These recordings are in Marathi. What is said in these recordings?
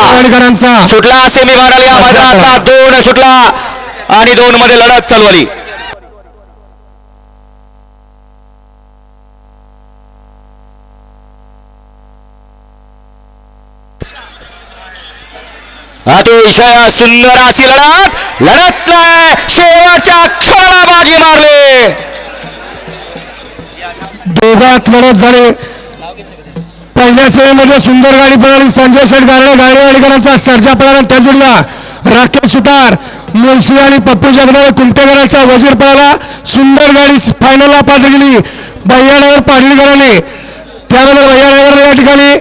वाडेकरांचा सुटला सेमी फायनल या मैदानातला दोन सुटला आणि दोन मध्ये लढत चालू आली. अतिशय सुंदर अशी लढत. लढत नाही. शेवटच्या क्षणाला बाजी मारली. दोघात लढत झाले. पहिल्या सेवेमध्ये सुंदर गाडी पळाली. संजय शेठ गाडे गाडेवाडीकरांचा सर्जा पळाला त्या जुडला राकेश सुतार मुळशी आणि पप्पू जगदाळे कुंटेकरांचा वजीर पळाला. सुंदर गाडी फायनलला पात्र गेली. भैयाडावर पाडलीकरांनी त्यानंतर भैयाडावर या ठिकाणी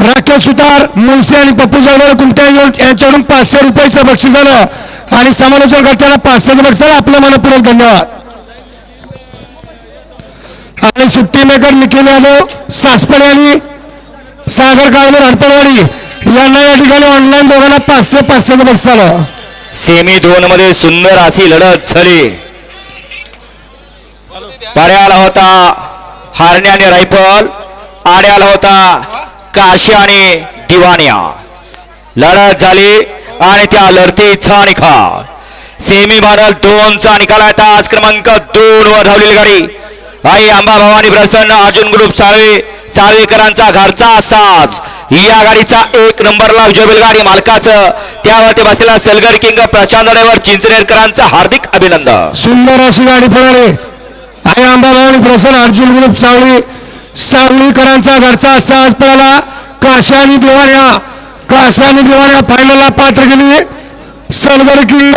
राकेश सुतार मुळशी आणि पप्पू जगदाळे कुंटे यांच्याकडून पाचशे रुपयाचं बक्षीस झालं आणि समालोचन करताना पाचशेचं बक्षीस आपलं मनपूर्वक धन्यवाद. आणि सुट्टी मेकर निखिल यादव सासपडे आणि सागर काळबर हडपडवाडी यांना या ठिकाणी ऑनलाईन दोघांना पाचशे पाचशेचं बक्षीस आलं. सेमी दोन मध्ये सुंदर अशी लढत झाली. पर्याला होता हारणे आणि रायफल आड्याला होता काशी आणि दिवाण्या लढत झाली आणि त्या लढतीचा निकाल. सेमी फायनल दोनचा निकाल आहे. तास क्रमांक दोन वर धावलेली गाडी. आई आंबा भवानी प्रसन्न अर्जुन ग्रुप साळवे साळवेकरांचा घरचा साज. या गाडीचा एक नंबरला विजय गाडी मालकाचं. त्यावरती बसलेला सलगर किंग प्रशांत ड्रायव्हर चिंचनेरकरांचं हार्दिक अभिनंदन. सुंदर अशी गाडी पळाली आंबा भवानी प्रसन्न अर्जुन ग्रुप सावळी सावळीकरांचा घरचा साज पळाला. काशा दिवाण्या काशा दिवाण्या फायनलला पात्र गेली. सलगर किंग